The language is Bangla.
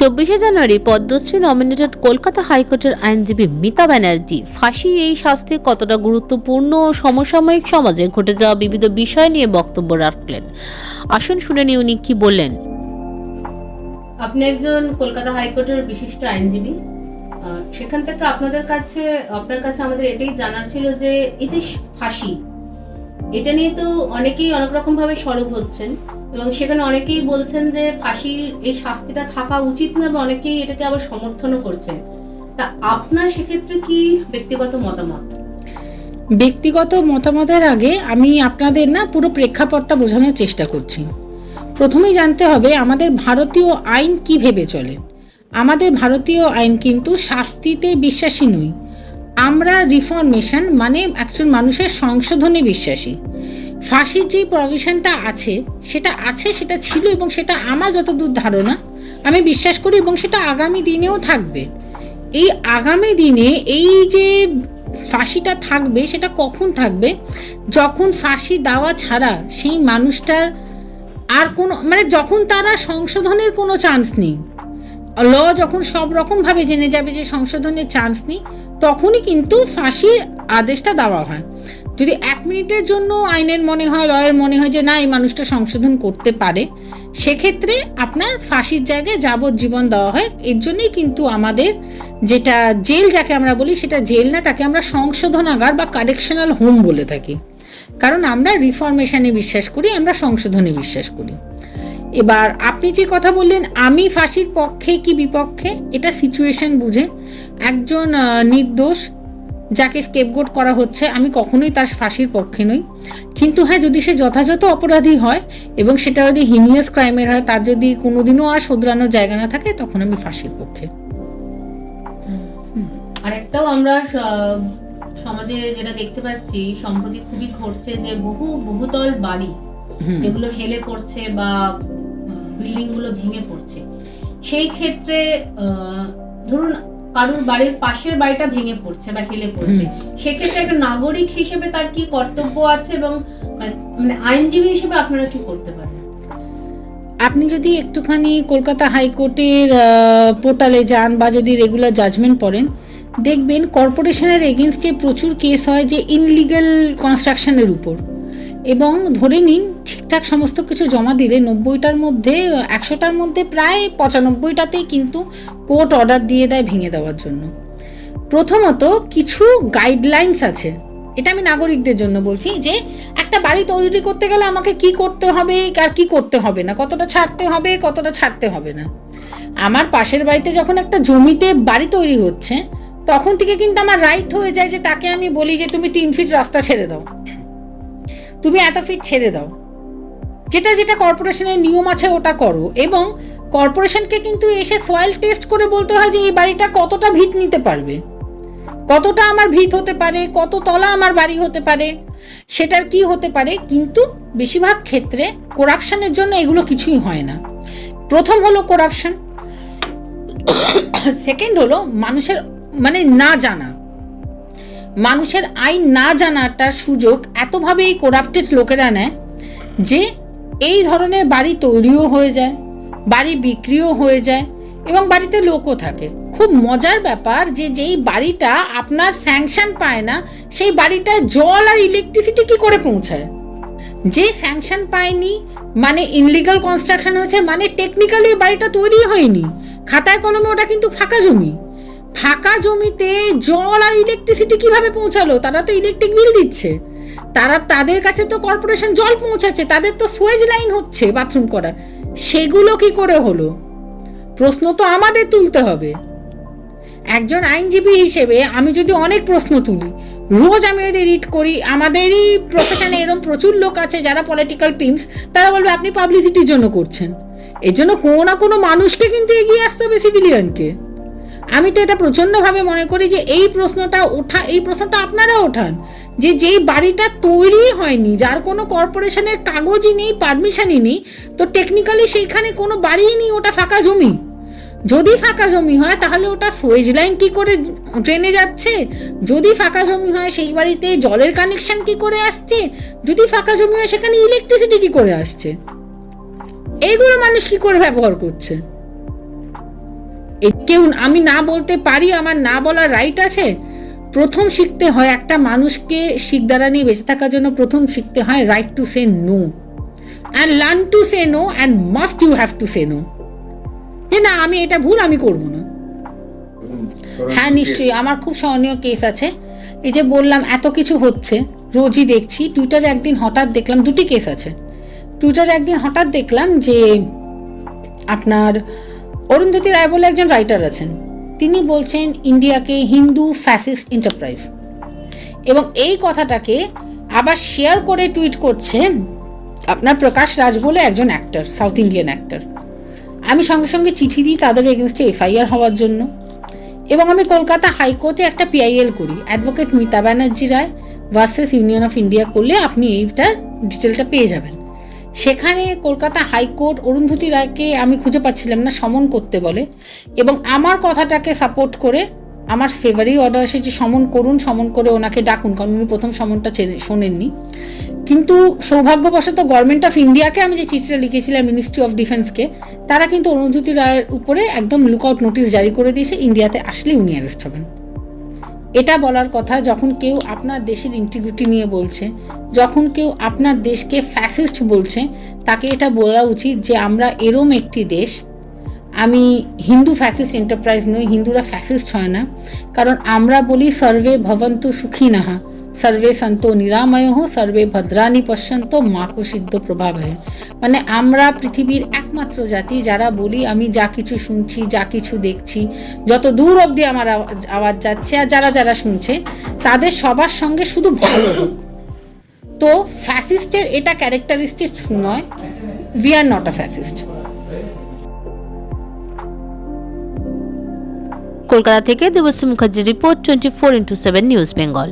চব্বিশে জানুয়ারি পদ্মশ্রী নমিনেটেড কলকাতা হাইকোর্টের আইনজীবী মিতা ব্যানার্জি। ফাঁসি এই শাস্তি কতটা গুরুত্বপূর্ণ ও সমসাময়িক সমাজে ঘটে যাওয়া বিবিধ বিষয় নিয়ে বক্তব্য রাখলেন। আসুন শুনে নিয়ে উনি কি বললেন। আপনি একজন কলকাতা হাইকোর্টের বিশিষ্ট আইনজীবী। সেখান থেকে আপনাদের কাছে, আপনার কাছে আমাদের এটাই জানার ছিল যে, এই যে ফাঁসি, এটা নিয়ে তো অনেকেই অনেক রকম ভাবে সরব হচ্ছেন। এবং সেখানে অনেকেই বলছেন যে ফাঁসির এই শাস্তিটা থাকা উচিত না বা অনেকেই এটাকে আবার সমর্থনও করছেন। তা আপনার সেক্ষেত্রে কি ব্যক্তিগত মতামত? ব্যক্তিগত মতামতের আগে আমি আপনাদের না পুরো প্রেক্ষাপটটা বোঝানোর চেষ্টা করছি। প্রথমেই জানতে হবে আমাদের ভারতীয় আইন কি ভেবে চলে। আমাদের ভারতীয় আইন কিন্তু শাস্তিতে বিশ্বাসী নই। আমরা রিফরমেশন মানে একজন মানুষের সংশোধনে বিশ্বাসী। ফাঁসির যে প্রভিশনটা আছে, সেটা আছে, সেটা ছিল এবং সেটা আমার যতদূর ধারণা, আমি বিশ্বাস করি এবং সেটা আগামী দিনেও থাকবে। এই আগামী দিনে এই যে ফাঁসিটা থাকবে, সেটা কখন থাকবে? যখন ফাঁসি দেওয়া ছাড়া সেই মানুষটার আর কোনো মানে যখন তারা সংশোধনের কোনো চান্স নেই, ল যখন সব রকমভাবে জেনে যাবে যে সংশোধনের চান্স নেই, তখনই কিন্তু ফাঁসির আদেশটা দেওয়া হয়। যদি এক মিনিটের জন্য আইনের মনে হয় লয়ের মনে হয় যে না, এই মানুষটা সংশোধন করতে পারে, সেক্ষেত্রে আপনার ফাঁসির জায়গায় যাবজ্জীবন দেওয়া হয়। এর জন্যই কিন্তু আমাদের যেটা জেল যাকে আমরা বলি, সেটা জেল না, তাকে আমরা সংশোধনাগার বা কারেকশনাল হোম বলে থাকি। কারণ আমরা রিফরমেশনে বিশ্বাস করি, আমরা সংশোধনে বিশ্বাস করি। এবার আপনি যে কথা বললেন, আমি ফাঁসির পক্ষে কি বিপক্ষে, এটা সিচুয়েশন বুঝে। একজন নির্দোষ যাকে স্কেপগোট করা হচ্ছে আমি কখনোই তার ফাঁসির পক্ষে নই। কিন্তু হ্যাঁ যদি সে যথাযথ অপরাধী হয় এবং সেটা যদি হিনিয়াস ক্রাইমের হয় তার যদি কোনোদিনও আর শোধরানোর জায়গা না থাকে তখন আমি ফাঁসির পক্ষে। আরেকটাও আমরা সমাজে যেটা দেখতে পাচ্ছি সম্প্রতি খুবই ঘটছে যে বহু বহুতল বাড়ি যেগুলো হেলে পড়ছে বা বিল্ডিংগুলো ভেঙে পড়ছে। সেই ক্ষেত্রে ধরুন কারুর বাড়ির পাশের বাড়িটা ভেঙে পড়ছে বা হেলে পড়ছে। সেক্ষেত্রে একটা নাগরিক হিসেবে তার কি কর্তব্য আছে এবং মানে মানে আইনজীবী হিসেবে আপনারা কি করতে পারেন? আপনি যদি একটুখানি কলকাতা হাইকোর্টের পোর্টালে যান বা যদি রেগুলার জাজমেন্ট পড়েন দেখবেন কর্পোরেশনের এগেনস্টে প্রচুর কেস হয় যে ইনলিগাল কনস্ট্রাকশনের উপর। এবং ধরে নিন, ঠিকঠাক সমস্ত কিছু জমা দিলে নব্বইটার মধ্যে, একশোটার মধ্যে প্রায় পঁচানব্বইটাতেই কিন্তু কোর্ট অর্ডার দিয়ে দেয় ভেঙে দেওয়ার জন্য। প্রথমত কিছু গাইডলাইন্স আছে। এটা আমি নাগরিকদের জন্য বলছি যে, একটা বাড়ি তৈরি করতে গেলে আমাকে কি করতে হবে, আর কি করতে হবে না? কতটা ছাড়তে হবে, কতটা ছাড়তে হবে না? আমার পাশের বাড়িতে যখন একটা জমিতে বাড়ি তৈরি হচ্ছে, তখন থেকে কিন্তু আমার রাইট হয়ে যায় যে, তাকে আমি বলি যে, তুমি তিন ফিট রাস্তা ছেড়ে দাও। তুমি এত ফিট ছেড়ে দাও। যেটা যেটা কর্পোরেশনের নিয়ম আছে ওটা করো এবং কর্পোরেশনকে কিন্তু এসে সয়েল টেস্ট করে বলতে হয় যে এই বাড়িটা কতটা ভিত নিতে পারবে। কতটা আমার ভিত হতে পারে, কত তলা আমার বাড়ি হতে পারে, সেটার কি হতে পারে, কিন্তু বেশিরভাগ ক্ষেত্রে করাপশনের জন্য এগুলো কিছুই হয় না। প্রথম হলো করাপশন সেকেন্ড হলো মানুষের মানে না জানা। মানুষের আইন না জানাটার সুযোগ এতভাবে এই করাপ্টেড লোকেরা নেয় যে এই ধরনের বাড়ি তৈরিও হয়ে যায়, বাড়ি বিক্রিও হয়ে যায় এবং বাড়িতে লোকও থাকে। খুব মজার ব্যাপার যে যেই বাড়িটা আপনার স্যাংশন পায় না, সেই বাড়িটায় জল আর ইলেকট্রিসিটি কি করে পৌঁছায়? যে স্যাংশন পায়নি মানে ইনলিগাল কনস্ট্রাকশন হয়েছে মানে টেকনিক্যালি বাড়িটা তৈরি হয়নি। খাতায় কলমে ওটা কিন্তু ফাঁকা জমি। ফাঁকা জমিতে জল আর ইলেকট্রিসিটি কীভাবে পৌঁছালো? তারা তো ইলেকট্রিক বিল দিচ্ছে। তারা, তাদের কাছে তো কর্পোরেশন জল পৌঁছাচ্ছে, তাদের তো সুয়েজ লাইন হচ্ছে বাথরুম করার। সেগুলো কি করে হলো? প্রশ্ন তো আমাদের তুলতে হবে। একজন আইনজীবী হিসেবে আমি যদি অনেক প্রশ্ন তুলি, রোজ আমি যদি রিড করি, আমাদেরই প্রফেশনে এরকম প্রচুর লোক আছে যারা পলিটিক্যাল পিমস তারা বলবে, আপনি পাবলিসিটির জন্য করছেন। এর জন্য কোনো না কোনো মানুষকে কিন্তু এগিয়ে আসতে হবে সিভিলিয়ানকে আমি তো এটা প্রচণ্ডভাবে মনে করি যে এই প্রশ্নটা ওঠা, এই প্রশ্নটা আপনারা ওঠান, যে যেই বাড়িটা তৈরি হয়নি, যার কোনো কর্পোরেশনের কাগজই নেই, পারমিশনই নেই, তো টেকনিক্যালি সেইখানে কোনো বাড়িই নেই, ওটা ফাঁকা জমি। যদি ফাঁকা জমি হয়, তাহলে ওটা সুয়েজ লাইন কি করে ট্রেনে যাচ্ছে? যদি ফাঁকা জমি হয়, সেই বাড়িতে জলের কানেকশন কি করে আসছে? যদি ফাঁকা জমি হয়, সেখানে ইলেকট্রিসিটি কি করে আসছে? এইগুলো মানুষ কি করে ব্যবহার করছে? কেউ আমি না বলতে পারি, আমার না বলার রাইট আছে? প্রথম শিখতে হয় একটা মানুষকে শিকদারা নিয়ে বেঁচে থাকার জন্য প্রথম শিখতে হয় right to say no and learn to say no and must you have to say no যে না, আমি এটা ভুল আমি করব না। হ্যাঁ নিশ্চয়ই, আমার খুব স্মরণীয় কেস আছে। এই যে বললাম, এত কিছু হচ্ছে, রোজই দেখছি। টুইটারে একদিন হঠাৎ দেখলাম, দুটি কেস আছে। টুইটারে একদিন হঠাৎ দেখলাম যে আপনার অরুন্ধতী রায় বলে একজন রাইটার আছেন। তিনি বলছেন, ইন্ডিয়াকে হিন্দু ফ্যাসিস্ট এন্টারপ্রাইজ এবং এই কথাটাকে আবার শেয়ার করে টুইট করছে আপনার প্রকাশ রাজ বলে একজন অ্যাক্টার সাউথ ইন্ডিয়ান অ্যাক্টর আমি সঙ্গে সঙ্গে চিঠি দিই তাদের এগেনস্টে এফআইআর হওয়ার জন্য। এবং আমি কলকাতা হাইকোর্টে একটা পিআইএল করি advocate Mita Banerjee Roy versus union of India করলে আপনি এইটার ডিটেলটা পেয়ে যাবেন। সেখানে কলকাতা হাইকোর্ট অরুন্ধতী রায়কে আমি খুঁজে পাচ্ছিলাম না, সমন করতে বলে। এবং আমার কথাটাকে সাপোর্ট করে আমার ফেভারেই অর্ডার আসে যে সমন করুন, সমন করে ওনাকে ডাকুন, কারণ উনি প্রথম সমনটা শোনেননি। কিন্তু সৌভাগ্যবশত গভর্নমেন্ট অফ ইন্ডিয়াকে আমি যে চিঠিটা লিখেছিলাম মিনিস্ট্রি অফ ডিফেন্সকে তারা কিন্তু অরুন্ধতী রায়ের উপরে একদম লুকআউট নোটিশ জারি করে দিয়েছে ইন্ডিয়াতে আসলে উনি অ্যারেস্ট হবেন। এটা বলার কথা যখন কেউ আপনার দেশের ইন্টিগ্রিটি নিয়ে বলছে, যখন কেউ আপনার দেশকে ফ্যাসিস্ট বলছে, তাকে এটা বলা উচিত যে আমরা এরম একটি দেশ, আমি হিন্দু ফ্যাসিস্ট এন্টারপ্রাইজ নই, হিন্দুরা ফ্যাসিস্ট হয় না, কারণ আমরা বলি সর্বে ভবন্ত সুখী নাহা। সর্বে সন্ত নিরাময় হো সর্বে ভদ্রানি পশ্যন্ত মাকু সিদ্ধ প্রভাব মানে আমরা পৃথিবীর একমাত্র জাতি, যারা বলি, আমি যা কিছু শুনছি, যা কিছু দেখছি, যত দূর অবধি আমার আওয়াজ যাচ্ছে আর যারা যারা শুনছে, তাদের সবার সঙ্গে শুধু ভালো হোক। তো ফ্যাসিস্টের এটা ক্যারেক্টারিস্টিক্স নয় we are not a fascist Kolkata থেকে Debashree Mukherjee report twenty four into seven news Bengal.